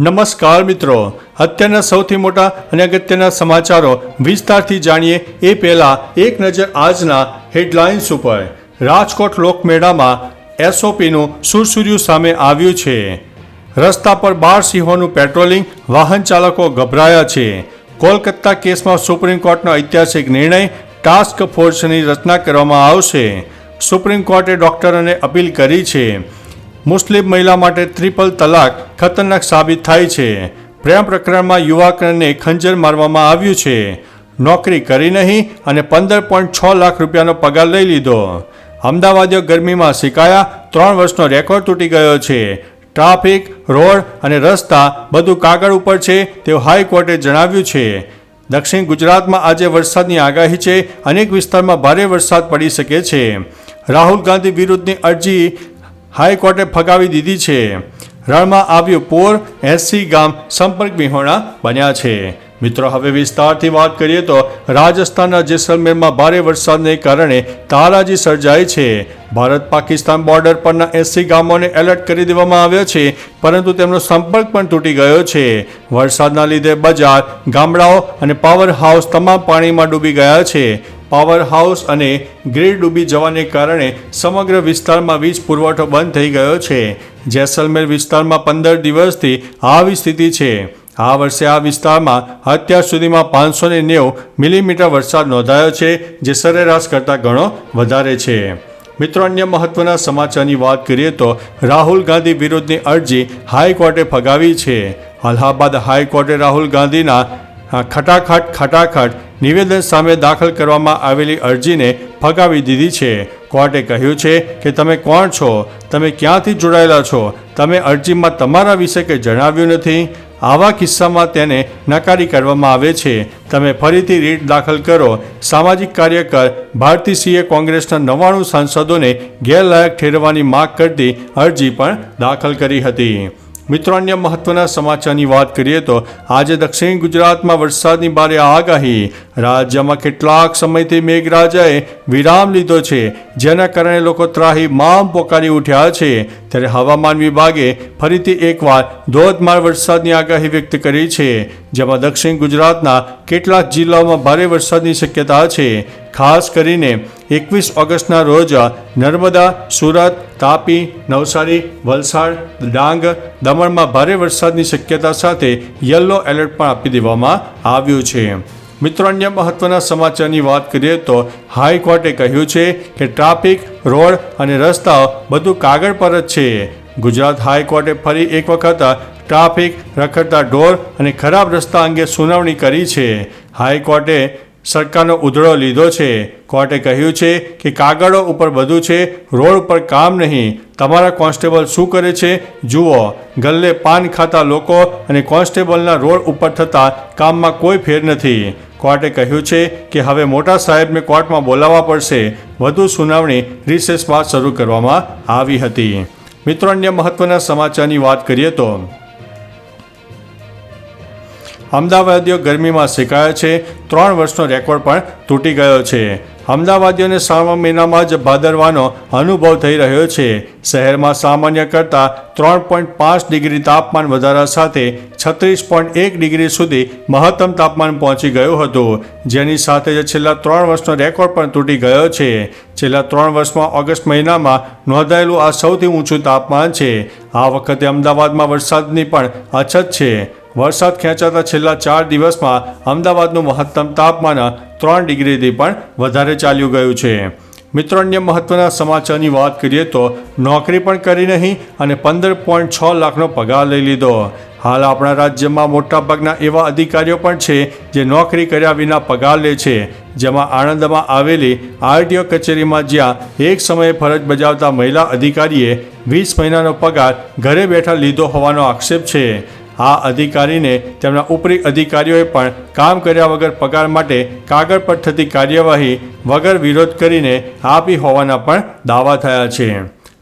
નમસ્કાર મિત્રો. અત્યારના સૌથી મોટા અને અગત્યના સમાચારો વિસ્તારથી જાણીએ એ પહેલા એક નજર આજના હેડલાઇન્સ ઉપર. રાજકોટ લોકમેળામાં એસઓપીનું સુરસુર્યું સામે આવ્યું છે. રસ્તા પર બાર સિંહોનું પેટ્રોલિંગ, વાહન ચાલકો ગભરાયા છે. કોલકાતા કેસમાં સુપ્રીમ કોર્ટનો ઐતિહાસિક નિર્ણય ટાસ્ક ફોર્સની રચના કરવામાં આવશે. સુપ્રીમ કોર્ટે ડોક્ટરોને અપીલ કરી છે. મુસ્લિમ મહિલા માટે ટ્રિપલ તલાક ખતરનાક સાબિત થાય છે. પ્રેમ પ્રકરણમાં યુવાકરણને ખંજર મારવામાં આવ્યું છે. નોકરી કરી નહીં અને પંદર પોઈન્ટ છ લાખ રૂપિયાનો પગાર લઈ લીધો. અમદાવાદીઓ ગરમીમાં શીખાયા ત્રણ વર્ષનો રેકોર્ડ તૂટી ગયો છે. ટ્રાફિક, રોડ અને રસ્તા બધું કાગળ ઉપર છે તેવું હાઈકોર્ટે જણાવ્યું છે. દક્ષિણ ગુજરાતમાં આજે વરસાદની આગાહી છે. અનેક વિસ્તારમાં ભારે વરસાદ પડી શકે છે. રાહુલ ગાંધી વિરુદ્ધની અરજી હાઈકોર્ટે ફગાવી દીધી છે. રણમાં આવ્યું પોર એસસી ગામ સંપર્ક વિહોણા બન્યા છે. મિત્રો, હવે વિસ્તારથી વાત કરીએ તો રાજસ્થાનના જેસલમેરમાં ભારે વરસાદને કારણે તારાજી સર્જાઈ છે. ભારત પાકિસ્તાન બોર્ડર પરના એસસી ગામોને એલર્ટ કરી દેવામાં આવ્યા છે, પરંતુ તેમનો સંપર્ક પણ તૂટી ગયો છે. વરસાદના લીધે બજાર, ગામડાઓ અને પાવર હાઉસ તમામ પાણીમાં ડૂબી ગયા છે. પાવર હાઉસ અને ગ્રીડ ડૂબી જવાને કારણે સમગ્ર વિસ્તારમાં વીજ પુરવઠો બંધ થઈ ગયો છે. જેસલમેર વિસ્તારમાં પંદર દિવસથી આવી સ્થિતિ છે. આ વર્ષે આ વિસ્તારમાં અત્યાર સુધીમાં પાંચસો ને નેવું મિલીમીટર વરસાદ નોંધાયો છે, જે સરેરાશ કરતાં ઘણો વધારે છે. મિત્રો, અન્ય મહત્વના સમાચારની વાત કરીએ તો રાહુલ ગાંધી વિરુદ્ધની અરજી હાઈકોર્ટે ફગાવી છે. અલ્હાબાદ હાઈકોર્ટે રાહુલ ગાંધીના ખટાખટ ખટાખટ નિવેદન સામે દાખલ કરવામાં આવેલી અરજીને ફગાવી દીધી છે. કોર્ટે કહ્યું છે કે તમે કોણ છો? તમે ક્યાંથી જોડાયેલા છો? તમે અરજીમાં તમારા વિશે કંઈ જણાવ્યું નથી? આવા કિસ્સામાં તેને નકારી કરવામાં આવે છે. તમે ફરીથી રીટ દાખલ કરો. સામાજિક કાર્યકર ભારતીસિંહે કોંગ્રેસના નવ્વાણું સાંસદોને ગેરલાયક ઠેરવવાની માગ કરતી અરજી પણ દાખલ કરી હતી. મિત્રો, અન્ય મહત્વના સમાચારની વાત કરીએ તો આજે દક્ષિણ ગુજરાતમાં વરસાદની ભારે આગાહી. રાજ્યમાં કેટલાક સમયથી મેઘરાજાએ વિરામ લીધો છે, જેના કારણે લોકો ત્રાહી મામ પોકારી ઉઠ્યા છે. ત્યારે હવામાન વિભાગે ફરીથી એકવાર ધોધમાર વરસાદની આગાહી વ્યક્ત કરી છે, જેમાં દક્ષિણ ગુજરાતના કેટલાક જિલ્લાઓમાં ભારે વરસાદની શક્યતા છે. ખાસ કરીને એકવીસ ઓગસ્ટના રોજ નર્મદા, સુરત, તાપી, નવસારી, વલસાડ, ડાંગ, દમણમાં ભારે વરસાદની શક્યતા સાથે યલો એલર્ટ પણ આપી દેવામાં આવ્યું છે. મિત્રો, અન્ય મહત્વના સમાચારની વાત કરીએ તો હાઈકોર્ટે કહ્યું છે કે ટ્રાફિક, રોડ અને રસ્તાઓ બધું કાગળ પર જ છે. ગુજરાત હાઈકોર્ટે ફરી એક વખત ટ્રાફિક, રખડતા ઢોર અને ખરાબ રસ્તા અંગે સુનાવણી કરી છે. હાઈકોર્ટે સરકારનો ઉધડો લીધો છે. કોર્ટે કહ્યું છે કે કાગળો ઉપર બધું છે, રોડ ઉપર કામ નહીં. તમારા કોન્સ્ટેબલ શું કરે છે? જુઓ, ગલ્લે પાન ખાતા લોકો અને કોન્સ્ટેબલના રોડ ઉપર થતા કામમાં કોઈ ફેર નથી. કોર્ટે કહ્યું છે કે હવે મોટા સાહેબને કોર્ટમાં બોલાવવા પડશે. વધુ સુનાવણી રિસેસ બાદ શરૂ કરવામાં આવી હતી. મિત્રો, અન્ય મહત્વના સમાચારની વાત કરીએ તો અમદાવાદીઓ ગરમીમાં શેકાયા છે. ત્રણ વર્ષનો રેકોર્ડ પણ તૂટી ગયો છે. અમદાવાદીઓને શ્રાવણ મહિનામાં જ ભાદરવાનો અનુભવ થઈ રહ્યો છે. શહેરમાં સામાન્ય કરતાં ત્રણ પોઈન્ટ પાંચ ડિગ્રી તાપમાન વધારા સાથે છત્રીસ પોઈન્ટ એક ડિગ્રી સુધી મહત્તમ તાપમાન પહોંચી ગયું હતું. જેની સાથે જ છેલ્લા ત્રણ વર્ષનો રેકોર્ડ પણ તૂટી ગયો છે. છેલ્લા ત્રણ વર્ષમાં ઓગસ્ટ મહિનામાં નોંધાયેલું આ સૌથી ઊંચું તાપમાન છે. આ વખતે અમદાવાદમાં વરસાદની પણ અછત છે. વરસાદ ખેંચાતા છેલ્લા ચાર દિવસમાં અમદાવાદનું મહત્તમ તાપમાન ત્રણ ડિગ્રીથી પણ વધારે ચાલ્યું ગયું છે. મિત્રો, અન્ય મહત્વના સમાચારની વાત કરીએ તો નોકરી પણ કરી નહીં અને પંદર પોઈન્ટ છ લાખનો પગાર લઈ લીધો. હાલ આપણા રાજ્યમાં મોટાભાગના એવા અધિકારીઓ પણ છે જે નોકરી કર્યા વિના પગાર લે છે. જેમાં આણંદમાં આવેલી આરટીઓ કચેરીમાં જ્યાં એક સમયે ફરજ બજાવતા મહિલા અધિકારીએ વીસ મહિનાનો પગાર ઘરે બેઠા લીધો હોવાનો આક્ષેપ છે. આ અધિકારીને તેમના ઉપરી અધિકારીઓએ પણ કામ કર્યા વગર પગાર માટે કાગળ પર થતી કાર્યવાહી વગર વિરોધ કરીને આપી હોવાના પણ દાવા થયા છે.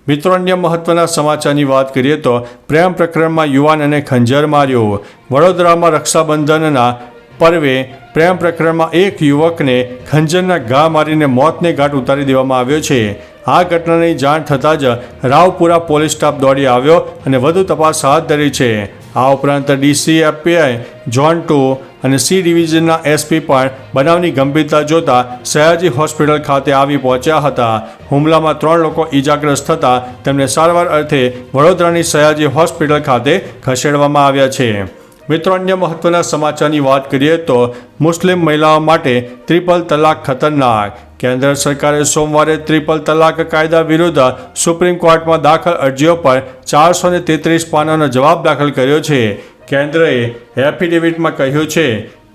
મિત્રો, અન્ય મહત્વના સમાચારની વાત કરીએ તો પ્રેમ પ્રકરણમાં યુવાન અને ખંજર માર્યો. વડોદરામાં રક્ષાબંધનના પર્વે પ્રેમ પ્રકરણમાં એક યુવકને ખંજરના ઘા મારીને મોતને ઘાટ ઉતારી દેવામાં આવ્યો છે. આ ઘટનાની જાણ થતાં જ રાવપુરા પોલીસ સ્ટાફ દોડી આવ્યો અને વધુ તપાસ હાથ ધરી છે. આ ઉપરાંત D C F P I zone two અને સી ડિવિઝનના એસપી પણ બનાવની ગંભીરતા જોતા સયાજી હોસ્પિટલ ખાતે આવી પહોંચ્યા હતા. હુમલામાં ત્રણ લોકો ઈજાગ્રસ્ત થતા તેમને સારવાર અર્થે વડોદરાની સયાજી હોસ્પિટલ ખાતે ખસેડવામાં આવ્યા છે. મિત્રો, અન્ય મહત્વના સમાચારની વાત કરીએ તો મુસ્લિમ મહિલાઓ માટે ત્રિપલ તલાક ખતરનાક. કેન્દ્ર સરકારે સોમવારે ત્રિપલ તલાક કાયદા વિરુદ્ધ સુપ્રીમ કોર્ટમાં દાખલ અરજીઓ પર ચારસો ને તેત્રીસ પાનાનો જવાબ દાખલ કર્યો છે. કેન્દ્રએ એફિડેવિટમાં કહ્યું છે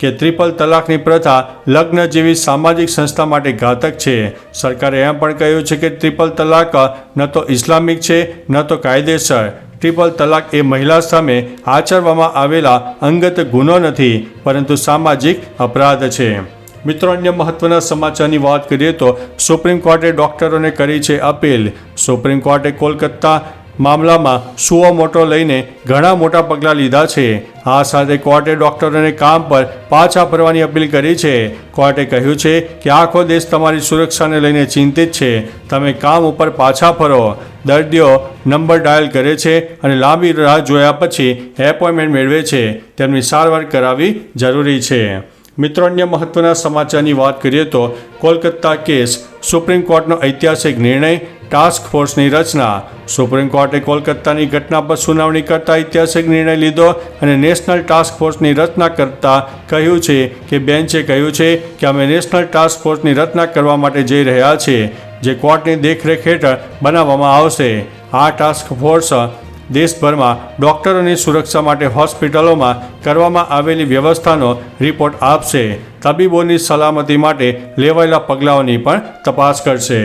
કે ત્રિપલ તલાકની પ્રથા લગ્ન જેવી સામાજિક સંસ્થા માટે ઘાતક છે. સરકારે એમ પણ કહ્યું છે કે ત્રિપલ તલાક ન તો ઇસ્લામિક છે, ન તો કાયદેસર. ટ્રિપલ તલાક એ મહિલા સામે આચરવામાં આવેલા અંગત ગુનો નથી, પરંતુ સામાજિક અપરાધ છે. મિત્રો, અન્ય મહત્વના સમાચારની વાત કરીએ તો સુપ્રીમ કોર્ટે ડોક્ટરોને કરી છે અપીલ. સુપ્રીમ કોર્ટે કોલકાતા મામલામાં સુઓ મોટો લઈને ઘણા મોટા પગલાં લીધા છે. આ સાથે કોર્ટે ડોક્ટરોને કામ પર પાછા ફરવાની અપીલ કરી છે. કોર્ટે કહ્યું છે કે આખો દેશ તમારી સુરક્ષાને લઈને ચિંતિત છે. તમે કામ ઉપર પાછા ફરો. દર્દીઓ નંબર ડાયલ કરે છે અને લાંબી રાહ જોયા પછી એપોઇન્ટમેન્ટ મેળવે છે. તેમની સારવાર કરાવવી જરૂરી છે. મિત્રો, અન્ય મહત્વના સમાચારની વાત કરીએ તો કોલકાતા કેસ સુપ્રીમ કોર્ટનો ઐતિહાસિક નિર્ણય, ટાસ્ક ફોર્સની રચના. સુપ્રીમ કોર્ટે કોલકાતાની ઘટના પર સુનાવણી કરતા ઐતિહાસિક નિર્ણય લીધો અને નેશનલ ટાસ્ક ફોર્સની રચના કરતા કહ્યું છે કે બેન્ચે કહ્યું છે કે અમે નેશનલ ટાસ્ક ફોર્સની રચના કરવા માટે જઈ રહ્યા છીએ. જે કોર્ટની દેખરેખ હેઠળ બનાવવામાં આવશે. આ ટાસ્ક ફોર્સ દેશભરમાં ડોક્ટરોની સુરક્ષા માટે હોસ્પિટલોમાં કરવામાં આવેલી વ્યવસ્થાનો રિપોર્ટ આપશે. તબીબોની સલામતી માટે લેવાયેલા પગલાઓની પણ તપાસ કરશે.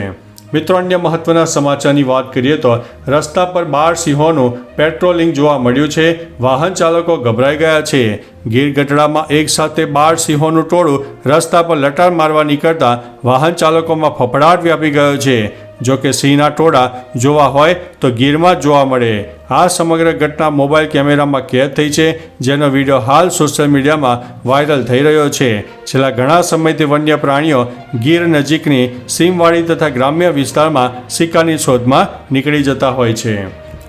મિત્રો, અન્ય મહત્વના સમાચારની વાત કરીએ તો રસ્તા પર બાર સિંહોનું પેટ્રોલિંગ જોવા મળ્યું છે. વાહન ચાલકો ગભરાઈ ગયા છે. ગીર ગઢડામાં એક સાથે બાર સિંહોનું ટોળું રસ્તા પર લટાર મારવા નીકળતા વાહન ચાલકોમાં ફફડાટ વ્યાપી ગયો છે. જો કે સિંહના ટોળા જોવા હોય તો ગીરમાં જોવા મળે. આ સમગ્ર ઘટના મોબાઈલ કેમેરામાં કેદ થઈ છે, જેનો વીડિયો હાલ સોશિયલ મીડિયામાં વાયરલ થઈ રહ્યો છે. છેલ્લા ઘણા સમયથી વન્ય પ્રાણીઓ ગીર નજીકની સીમવાડી તથા ગ્રામ્ય વિસ્તારમાં સિક્કાની શોધમાં નીકળી જતા હોય છે.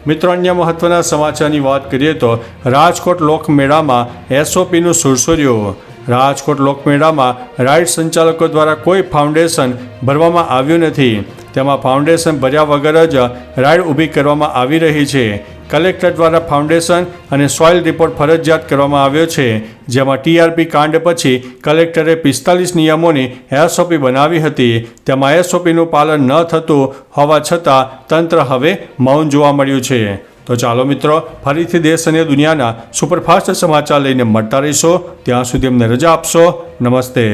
મિત્રો, અન્ય મહત્વના સમાચારની વાત કરીએ તો રાજકોટ લોકમેળામાં એસઓપીનું સુરસુર્યું. રાજકોટ લોકમેળામાં રાઇડ સંચાલકો દ્વારા કોઈ ફાઉન્ડેશન ભરવામાં આવ્યું નથી. તેમાં ફાઉન્ડેશન ભર્યા વગર જ રાઇડ ઊભી કરવામાં આવી રહી છે. કલેક્ટર દ્વારા ફાઉન્ડેશન અને સોઇલ રિપોર્ટ ફરજિયાત કરવામાં આવ્યો છે, જેમાં ટીઆરપી કાંડ પછી કલેક્ટરે પિસ્તાલીસ નિયમોની એસઓપી બનાવી હતી. તેમાં એસઓપીનું પાલન ન થતું હોવા છતાં તંત્ર હવે મૌન જોવા મળ્યું છે. તો ચાલો મિત્રો, ફરીથી દેશ અને દુનિયાના સુપરફાસ્ટ સમાચાર લઈને મળતા રહીશો. ત્યાં સુધી અમને રજા આપશો. નમસ્તે.